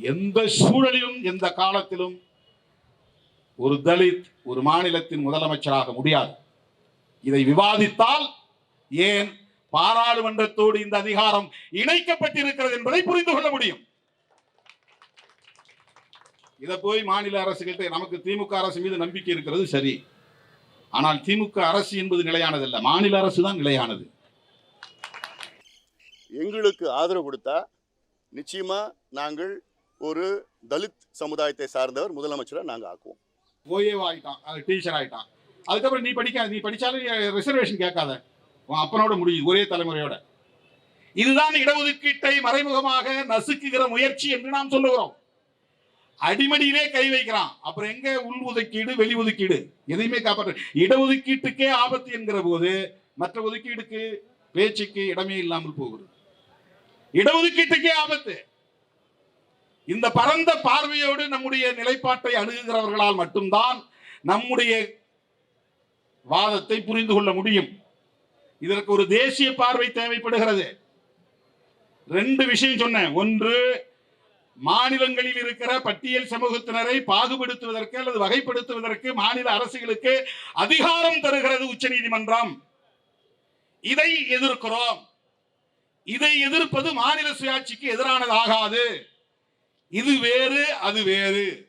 எந்த சூழலிலும் எந்த காலத்திலும் ஒரு தலித் ஒரு மாநிலத்தின் முதலமைச்சராக முடியாது. இதை விவாதித்தால் ஏன் பாராளுமன்றத்தோடு இந்த அதிகாரம் இணைக்கப்பட்டிருக்கிறது என்பதை புரிந்து கொள்ள முடியும். இதை போய் மாநில அரசுகிட்ட நமக்கு திமுக அரசு மீது நம்பிக்கை இருக்கிறது சரி. ஆனால் திமுக அரசு என்பது நிலையானதல்ல. மாநில அரசு தான் நிலையானது. எங்களுக்கு ஆதரவு கொடுத்தா நிச்சயமா நாங்கள் ஒரு தலித் சமுதாயத்தை சார்ந்தவர் முதலமைச்சரை நாங்கள் ஆக்குவோம். ஓஏ ஆயிட்டான் அது டீச்சர் ஆயிட்டான். அதுக்கப்புறம் நீ படிக்காத நீ படிச்சாலும் ரிசர்வேஷன் கேட்காத. உன் அப்பனோட முடியும் ஒரே தலைமுறையோட. இதுதான் இடஒதுக்கீட்டை மறைமுகமாக நசுக்குகிற முயற்சி என்று நாம் சொல்லுகிறோம். அடிமடியிலே கை வைக்கிறான். அப்புறம் எங்க உள் ஒதுக்கீடு வெளி ஒதுக்கீடு? எதையுமே காப்பாற்ற இடஒதுக்கீட்டுக்கே ஆபத்து என்கிற போது மற்ற ஒதுக்கீடுக்கு பேச்சுக்கு இடமே இல்லாமல் போகிறது. இடஒதுக்கீட்டுக்கே ஆபத்து. இந்த பரந்த பார்வையோடு நம்முடைய நிலைப்பாட்டை அணுகுகிறவர்களால் மட்டும்தான் நம்முடைய வாதத்தை புரிந்து கொள்ள முடியும். இதற்கு ஒரு தேசிய பார்வை தேவைப்படுகிறது. ரெண்டு விஷயம் சொன்னேன். ஒன்று மாநிலங்களில் இருக்கிற பட்டியல் சமூகத்தினரை பாகுபடுத்துவதற்கு அல்லது வகைப்படுத்துவதற்கு மாநில அரசுகளுக்கு அதிகாரம் தருகிறது உச்சநீதிமன்றம் இதை எதிர்க்கிறோம். இதை எதிர்ப்பது மாநில சுயாட்சிக்கு எதிரானதாகாது. இது வேறு அது வேறு.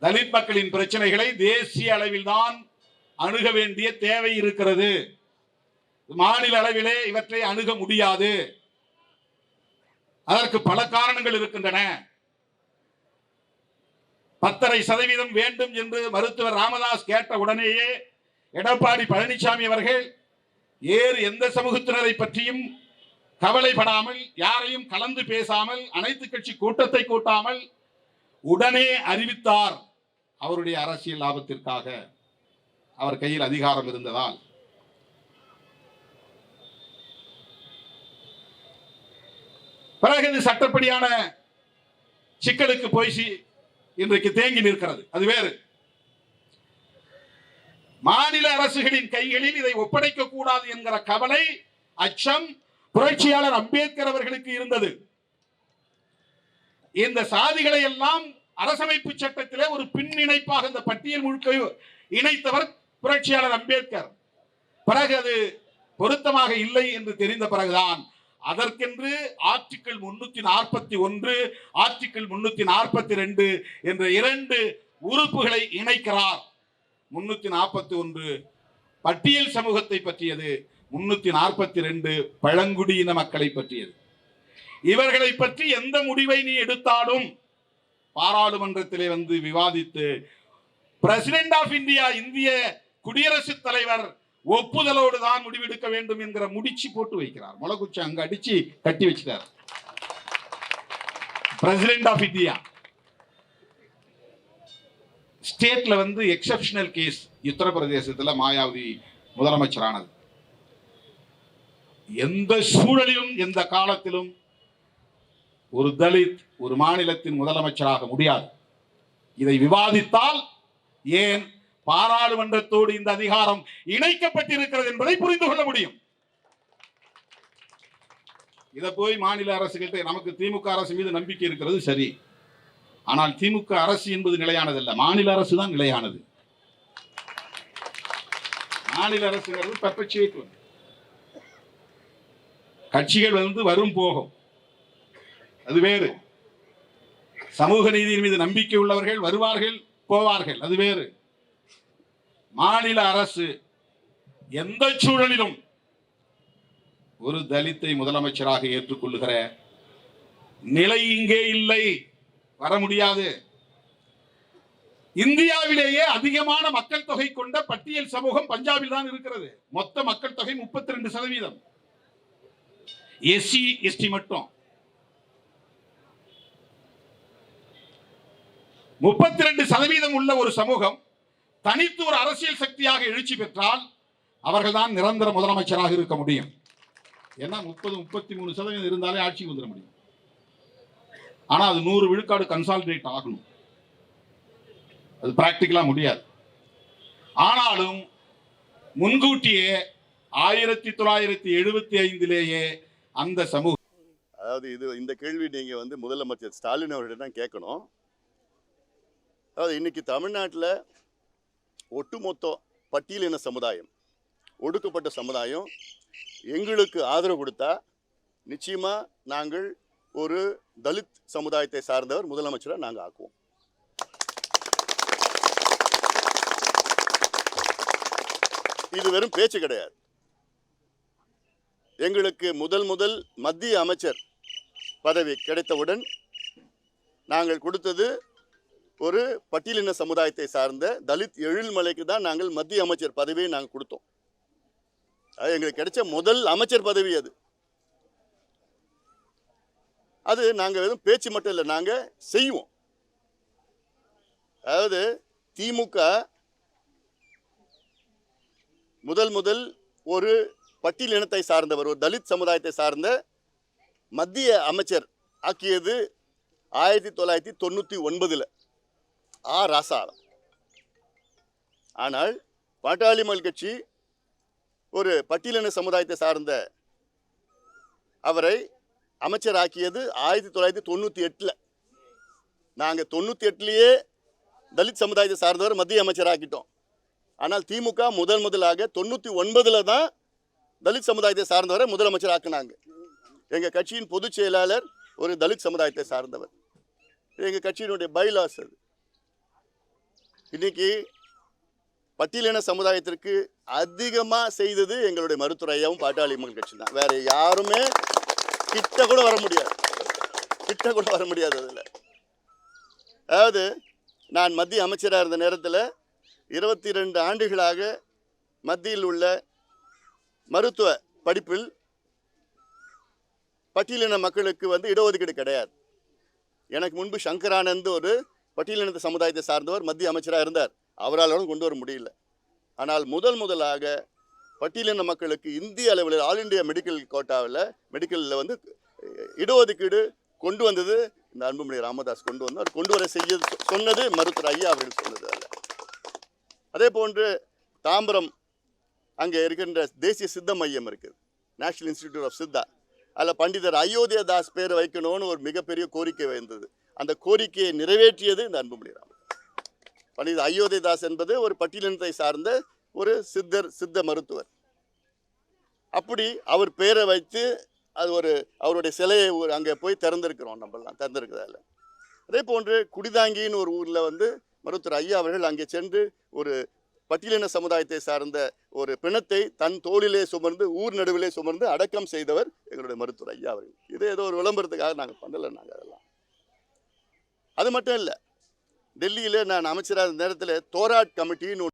தலித் மக்களின் பிரச்சனைகளை தேசிய அளவில் தான் அணுக வேண்டிய தேவை இருக்கிறது. மாநில அளவிலே இவற்றை அணுக முடியாது. அதற்கு பல காரணங்கள் இருக்கின்றன. பத்தரை சதவீதம் வேண்டும் என்று மருத்துவர் ராமதாஸ் கேட்ட உடனேயே எடப்பாடி பழனிசாமி அவர்கள் ஏறு எந்த சமூகத்தினரை பற்றியும் கவலைப்படாமல் யாரையும் கலந்து பேசாமல் அனைத்து கட்சி கூட்டத்தை கூட்டாமல் உடனே அறிவித்தார் அவருடைய அரசியல் லாபத்திற்காக. அவர் கையில் அதிகாரம் இருந்ததால். பிறகு இது சட்டப்படியான சிக்கலுக்கு போய் இன்றைக்கு தேங்கி நிற்கிறது. அது வேறு. மாநில அரசுகளின் கைகளில் இதை ஒப்படைக்க கூடாது என்கிற கவலை அச்சம் புரட்சியாளர் அம்பேத்கர் அவர்களுக்கு இருந்தது. இந்த சாதிகளை எல்லாம் அரசமைப்பு சட்டத்திலே ஒரு பின்னிணைப்பாக இந்த பட்டியல் முழுக்க இணைத்தவர் புரட்சியாளர் அம்பேத்கர். பிறகு அது பொருத்தமாக இல்லை என்று தெரிந்த பிறகுதான் அதற்கென்று ஆர்டிக்கிள் முன்னூத்தி நாற்பத்தி ஒன்று ஆர்டிக்கிள் முன்னூத்தி நாற்பத்தி ரெண்டு என்ற இரண்டு உறுப்புகளை இணைக்கிறார். முன்னூத்தி நாற்பத்தி ஒன்று பட்டியல் சமூகத்தை பற்றியது. முன்னூத்தி நாற்பத்தி ரெண்டு பழங்குடியின மக்களை பற்றியது. இவர்களை பற்றி எந்த முடிவை நீ எடுத்தாலும் பாராளுமன்றத்திலே வந்து விவாதித்து பிரசிடென்ட் ஆஃப் இந்தியா இந்திய குடியரசுத் தலைவர் ஒப்புதலோடு தான் முடிவெடுக்க வேண்டும் என்கிற முடிச்சு போட்டு வைக்கிறார். முளகுச்சி அங்க அடிச்சு கட்டி வச்சிட்டார். பிரசிடென்ட் ஆஃப் இந்தியா ஸ்டேட்ல வந்து எக்ஸப்ஷனல் கேஸ் உத்தரப்பிரதேசத்தில் மாயாவதி முதலமைச்சரானது. எந்த சூழலிலும் எந்த காலத்திலும் ஒரு தலித் ஒரு மாநிலத்தின் முதலமைச்சராக முடியாது. இதை விவாதித்தால் ஏன் பாராளுமன்றத்தோடு இந்த அதிகாரம் இணைக்கப்பட்டிருக்கிறது என்பதை புரிந்து கொள்ள முடியும். இதை போய் மாநில அரசுகிட்ட நமக்கு திமுக அரசு மீது நம்பிக்கை இருக்கிறது சரி. ஆனால் திமுக அரசு என்பது நிலையானதல்ல. மாநில அரசு தான் நிலையானது. மாநில அரசுங்கிறது perpetuate. கட்சிகள் வந்து வரும் போகும். அது வேறு. சமூக நீதியின் மீது நம்பிக்கை உள்ளவர்கள் வருவார்கள் போவார்கள். அது வேறு. மாநில அரசு எந்த சூழலிலும் ஒரு தலித்தை முதலமைச்சராக ஏற்றுக்கொள்ளுகிற நிலை இங்கே இல்லை. வர முடியாது. இந்தியாவிலேயே அதிகமான மக்கள் தொகை கொண்ட பட்டியல் சமூகம் பஞ்சாபில் தான் இருக்கிறது. மொத்த மக்கள் தொகை முப்பத்தி ரெண்டு சதவீதம். எஸ்சி எஸ்டி மட்டும். முப்பத்தி ரெண்டு சதவீதம் உள்ள ஒரு சமூகம் தனித்து ஒரு அரசியல் சக்தியாக எழுச்சி பெற்றால் அவர்கள்தான் நிரந்தர முதலமைச்சராக இருக்க முடியும். ஏன்னா முப்பது முப்பத்தி மூணு சதவீதம் இருந்தாலே ஆட்சிக்கு வந்துட முடியும். ஆனா அது நூறு விழுக்காடு கன்சாலிடேட் ஆகணும். அது பிராக்டிக்கலாக முடியாது. ஆனாலும் முன்கூட்டியே ஆயிரத்தி தொள்ளாயிரத்தி எழுபத்தி ஐந்திலேயே அந்த சமூக அதாவது இது இந்த கேள்வி நீங்கள் வந்து முதலமைச்சர் ஸ்டாலின் அவர்கிட்ட தான் கேட்கணும். அதாவது இன்னைக்கு தமிழ்நாட்டில் ஒட்டுமொத்த பட்டியலின சமுதாயம் ஒடுக்கப்பட்ட சமுதாயம் எங்களுக்கு ஆதரவு கொடுத்தா நிச்சயமாக நாங்கள் ஒரு தலித் சமுதாயத்தை சார்ந்தவர் முதலமைச்சராக நாங்கள் ஆக்குவோம். இது வெறும் பேச்சு கிடையாது. எங்களுக்கு முதல் முதல் மத்திய அமைச்சர் பதவி கிடைத்தவுடன் நாங்கள் கொடுத்தது ஒரு பட்டியலின சமுதாயத்தை சார்ந்த தலித் எழில்மலைக்கு தான் நாங்கள் மத்திய அமைச்சர் பதவியை நாங்கள் கொடுத்தோம். அது எங்களுக்கு கிடைச்ச முதல் அமைச்சர் பதவி அது. அது நாங்கள் வெறும் பேச்சு மட்டும் இல்லை நாங்கள் செய்வோம். அதாவது திமுக முதல் முதல் ஒரு பட்டியலினத்தை சார்ந்தவர் ஒரு தலித் சமுதாயத்தை சார்ந்த மத்திய அமைச்சர் ஆக்கியது ஆயிரத்தி தொள்ளாயிரத்தி தொண்ணூற்றி ஒன்பதில். ஆ ராசா ஆனால் பாட்டாளி மக்கள் கட்சி ஒரு பட்டியலின சமுதாயத்தை சார்ந்த அவரை அமைச்சராக்கியது ஆயிரத்தி தொள்ளாயிரத்தி தொண்ணூற்றி எட்டில். நாங்கள் தொண்ணூற்றி எட்டுலேயே தலித் சமுதாயத்தை சார்ந்தவர் மத்திய அமைச்சராக்கிட்டோம். ஆனால் திமுக முதல் முதலாக தொண்ணூற்றி ஒன்பதில் தான் தலித் சமுதாயத்தை சார்ந்தவரை முதலமைச்சர் ஆக்குனாங்க. எங்கள் கட்சியின் பொதுச் செயலாளர் ஒரு தலித் சமுதாயத்தை சார்ந்தவர். எங்கள் கட்சியினுடைய பைலாஸ் அது. இன்னைக்கு பட்டியலின சமுதாயத்திற்கு அதிகமாக செய்தது எங்களுடைய மருத்துவரையாவும் பாட்டாளி மக்கள் கட்சி தான். வேற யாருமே கிட்ட கூட வர முடியாது. கிட்ட கூட வர முடியாது அதில். அதாவது நான் மத்திய அமைச்சராக இருந்த நேரத்தில் இருபத்தி ரெண்டு ஆண்டுகளாக மத்தியில் உள்ள மருத்துவ படிப்பில் பட்டியலின மக்களுக்கு வந்து இடஒதுக்கீடு கிடையாது. எனக்கு முன்பு சங்கரானந்த் ஒரு பட்டியலின சமுதாயத்தை சார்ந்தவர் மத்திய அமைச்சராக இருந்தார். அவராலும் கொண்டு வர முடியல. ஆனால் முதல் முதலாக பட்டியலின மக்களுக்கு இந்திய அளவில் ஆல் இண்டியா மெடிக்கல் கோட்டாவில் மெடிக்கலில் வந்து இடஒதுக்கீடு கொண்டு வந்தது. இந்த அன்புமணி ராமதாஸ் கொண்டு வந்தார். கொண்டு வர செய்ய சொன்னது மருத்துவர் ஐயா அவர்கள் சொன்னது அல்ல. அதே போன்று தாம்பரம் அங்கே இருக்கின்ற தேசிய சித்த மையம் இருக்குது. நேஷனல் இன்ஸ்டிடியூட் ஆஃப் சித்தா அதில் பண்டிதர் அயோத்தியா தாஸ் பேர் வைக்கணும்னு ஒரு மிகப்பெரிய கோரிக்கை வந்தது அந்த கோரிக்கையை நிறைவேற்றியது இந்த அன்புமணி ராமதாஸ் பண்டிதர் அயோத்தியா தாஸ் என்பது ஒரு பட்டியலினத்தை சார்ந்த ஒரு சித்தர் சித்த மருத்துவர். அப்படி அவர் பேரை வைத்து அது ஒரு அவருடைய சிலையை ஒரு அங்கே போய் திறந்திருக்கிறோம் நம்மளாம் திறந்திருக்கிறதால அதே போன்று குடிதாங்கின்னு ஒரு ஊரில் வந்து மருத்துவர் ஐயா அவர்கள் அங்கே சென்று ஒரு பட்டியலின சமுதாயத்தை சார்ந்த ஒரு பிணத்தை தன் தோளிலே சுமர்ந்து ஊர் நடுவிலே சுமர்ந்து அடக்கம் செய்தவர் எங்களுடைய மருத்துவர் ஐயா அவர்கள். இது ஏதோ ஒரு விளம்பரத்துக்காக நாங்கள் பண்ணலை நாங்கள் அதெல்லாம். அது மட்டும் இல்லை டெல்லியில் நான் அமைச்சராக நேரத்தில் தோராட் கமிட்டின்னு